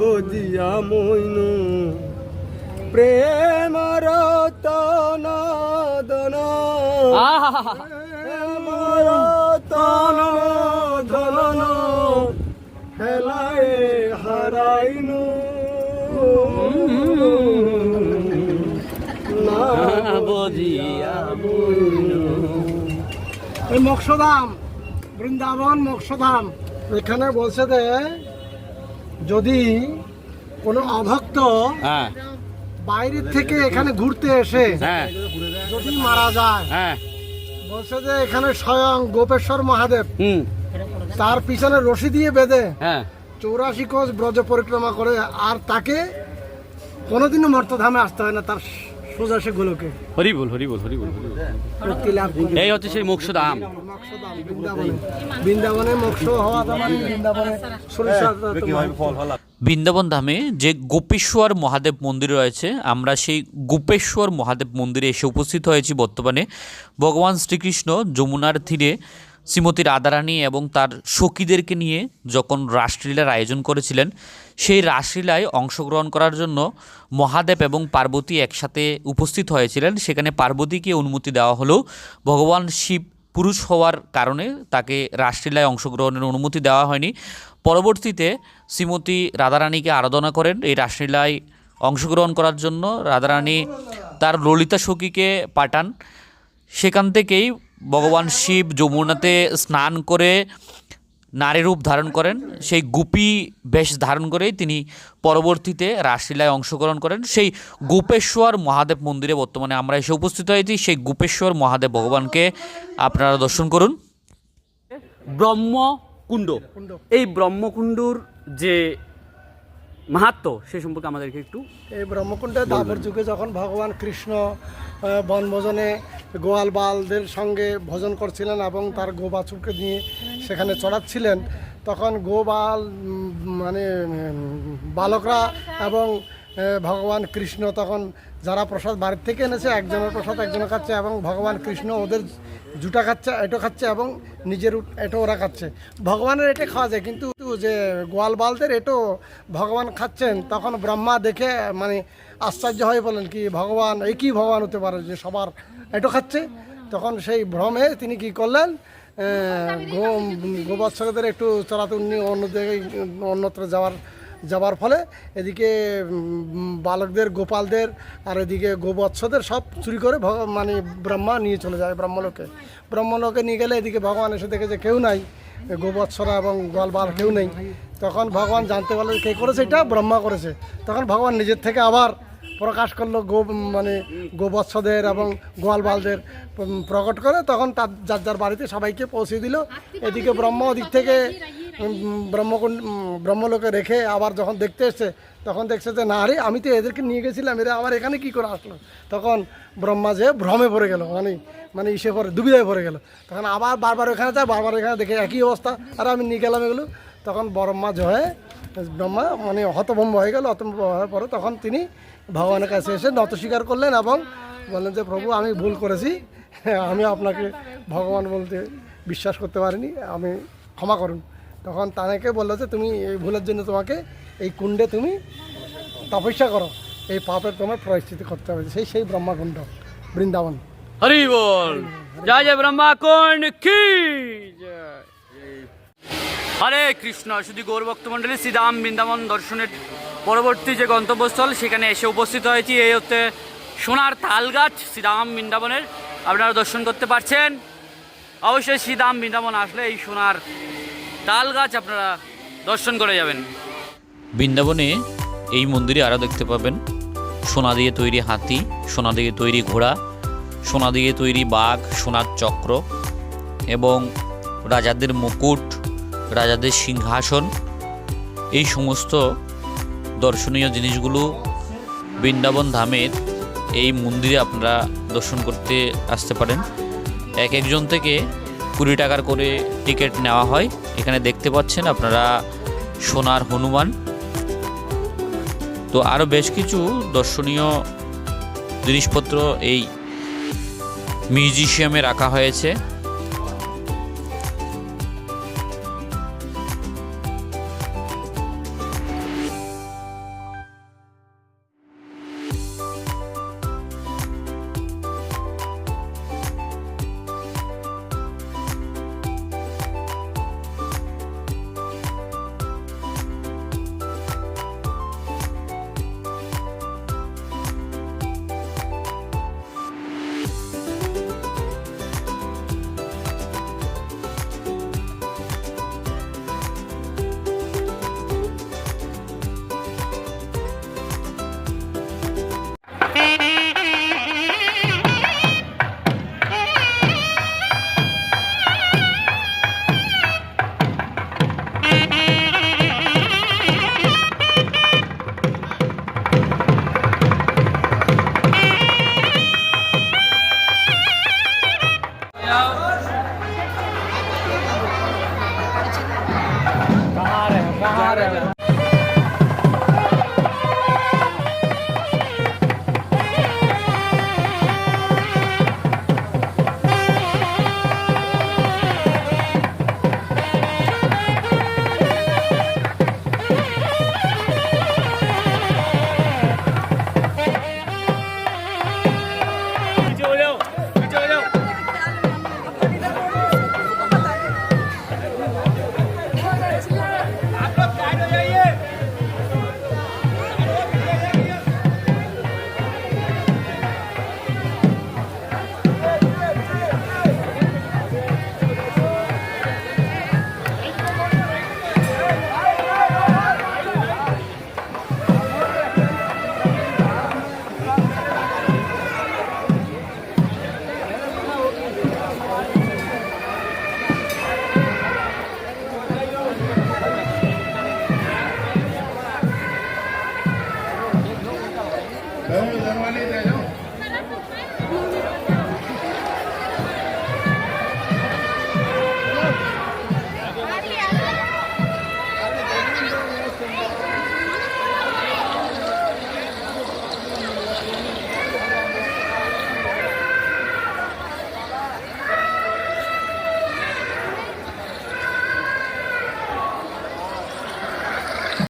বজিয়া মইনু। প্রেম রতন দন প্রেম রতন ধন হেলায় হারাইনু। না বজিয়া এই বৃন্দাবন মক্ষধাম এখানে বলছে যে যদি কোনো অভক্ত হ্যাঁ। বাইরের থেকে এখানে ঘুরতে এসে হ্যাঁ। যদি মারা যায় হ্যাঁ। বলছে যে এখানে স্বয়ং গোপেশ্বর মহাদেব। হুম। তার পিছনে রশি দিয়ে বেঁধে হ্যাঁ। চৌরাশি কোষ ব্রজ পরিক্রমা করে আর তাকে কোনোদিনও মর্তধামে আসতে হয় না তার সোজা সে গোলকে। হরি বল হরি বল হরি বল হরি বল। মুক্তি লাভ করে। এই হচ্ছে সেই মক্ষধাম, বৃন্দাবনে। বৃন্দাবনে মোক্ষ হওয়া মানে বৃন্দাবনে বৃন্দাবন ধামে যে গোপেশ্বর মহাদেব মন্দির রয়েছে আমরা সেই গোপেশ্বর মহাদেব মন্দিরে এসে উপস্থিত হয়েছি বর্তমানে। ভগবান শ্রীকৃষ্ণ যমুনার তীরে শ্রীমতী রাধারানী এবং তার সখীদেরকে নিয়ে যখন রাসলীলার আয়োজন করেছিলেন, সেই রাসলীলায় অংশগ্রহণ করার জন্য মহাদেব এবং পার্বতী একসাথে উপস্থিত হয়েছিলেন। সেখানে পার্বতীকে অনুমতি দেওয়া হলেও ভগবান শিব পুরুষ হওয়ার কারণে তাকে রাসলীলায় অংশগ্রহণের অনুমতি দেওয়া হয়নি। পরবর্তীতে শ্রীমতী রাধারানীকে আরাধনা করেন। এই রাসলীলায় অংশগ্রহণ করার জন্য রাধারানী তার ললিতা সখীকে পাঠান। সেখান থেকেই ভগবান শিব যমুনাতে স্নান করে নারী রূপ ধারণ করেন। সেই গুপি বেশ ধারণ করেই তিনি পরবর্তীতে রাসলীলায় অংশগ্রহণ করেন। সেই গোপেশ্বর মহাদেব মন্দিরে বর্তমানে আমরা এসে উপস্থিত হয়েছি। সেই গোপেশ্বর মহাদেব ভগবানকে আপনারা দর্শন করুন। ব্রহ্মকুণ্ড। এই ব্রহ্মকুণ্ডুর যে মাহাত্ম সে সম্পর্কে আমাদেরকে একটু এই ব্রহ্মকুণ্ডে দ্বাপর যুগে যখন ভগবান কৃষ্ণ বনভোজনে গোয়াল বালদের সঙ্গে ভোজন করছিলেন এবং তার গো বাছুরকে নিয়ে সেখানে চড়াচ্ছিলেন। তখন গোবাল মানে বালকরা এবং ভগবান কৃষ্ণ তখন যারা প্রসাদ বাড়ির থেকে এনেছে, একজনের প্রসাদ একজনের খাচ্ছে এবং ভগবান কৃষ্ণ ওদের জুটা খাচ্ছে, এটো খাচ্ছে এবং নিজের এটো ওরা খাচ্ছে। ভগবানের এটা খাওয়া যায়, কিন্তু যে গোয়াল বালদের এটো ভগবান খাচ্ছেন, তখন ব্রহ্মা দেখে মানে আশ্চর্য হয়ে বলেন কি ভগবান এই কি ভগবান হতে পারে যে সবার এটো খাচ্ছে। তখন সেই ভ্রমে তিনি কি করলেন? আহ, গো একটু চড়াতে উনি অন্য জায়গায় অন্যত্র যাওয়ার যাওয়ার ফলে এদিকে বালকদের গোপালদের আর এদিকে গোবৎসদের সব চুরি করে মানে ব্রহ্মা নিয়ে চলে যায় ব্রহ্মলোকে। ব্রহ্মলোকে নিয়ে গেলে এদিকে ভগবান এসে দেখে যে কেউ নাই। গোবৎসরা এবং গোয়ালবাল কেউ নেই। তখন ভগবান জানতে পারল কে করেছে এটা, ব্রহ্মা করেছে। তখন ভগবান নিজের থেকে আবার প্রকাশ করল গো মানে গোবৎসদের এবং গোয়ালবালদের প্রকট করে। তখন তার যার যার বাড়িতে সবাইকে পৌঁছে দিল। এদিকে ব্রহ্ম ওদিক থেকে ব্রহ্মকুণ্ড ব্রহ্মলোকে রেখে আবার যখন দেখতে এসছে, তখন দেখছে যে, না রে, আমি তো এদেরকে নিয়ে গেছিলাম, এরা আবার এখানে কি করে আসলো? তখন ব্রহ্মা যে ভ্রমে পড়ে গেল মানে মানে ইসে পরে, দুবিধায় পড়ে গেল। তখন আবার বারবার ওখানে যায়, বারবার এখানে দেখে একই অবস্থা, আর, আমি নিয়ে গেলাম এগুলো। তখন ব্রহ্মা জয়ে ব্রহ্মা মানে হতভম্ব হয়ে গেল হতভম্ব হওয়ার পরে তখন তিনি ভগবানের কাছে এসে নত স্বীকার করলেন এবং বললেন যে প্রভু আমি ভুল করেছি। আমি আপনাকে ভগবান বলতে বিশ্বাস করতে পারিনি। আমি ক্ষমা করুন। তখন তাকে বলল যে তুমি এই ভুলের জন্য তোমাকে এই কুণ্ডে তুমি তপস্যা করো। এই পাপের তোমার পরিস্থিতি করতে হবে। সেই সেই ব্রহ্মাকুণ্ড বৃন্দাবন। হরি বল। জয় জয় ব্রহ্মাকুণ্ড। কি জয়। হরে কৃষ্ণ, শুধু গৌরভক্ত মণ্ডলী, শ্রীরাম বৃন্দাবন দর্শনের পরবর্তী যে গন্তব্যস্থল, সেখানে এসে উপস্থিত হয়েছি। এই হচ্ছে সোনার তালগাছ শ্রীরাম বৃন্দাবনের। আপনারা দর্শন করতে পারছেন। অবশ্যই শ্রীরাম বৃন্দাবন আসলে এই সোনার তাল গাছ আপনারা দর্শন করে যাবেন। বৃন্দাবনে এই মন্দিরে আরও দেখতে পাবেন সোনা দিয়ে তৈরি হাতি, সোনা দিয়ে তৈরি ঘোড়া, সোনা দিয়ে তৈরি বাঘ, সোনার চক্র এবং রাজাদের মুকুট রাজাদের সিংহাসন, এই সমস্ত দর্শনীয় জিনিসগুলো বৃন্দাবন ধামের এই মন্দিরে আপনারা দর্শন করতে আসতে পারেন। এক একজন থেকে কুড়ি টাকার করে টিকিট নেওয়া হয়। এখানে দেখতে পাচ্ছেন আপনারা সোনার হনুমান। তো আরও বেশ কিছু দর্শনীয় জিনিসপত্র এই মিউজিশিয়ামে রাখা হয়েছে। હું? જમવાની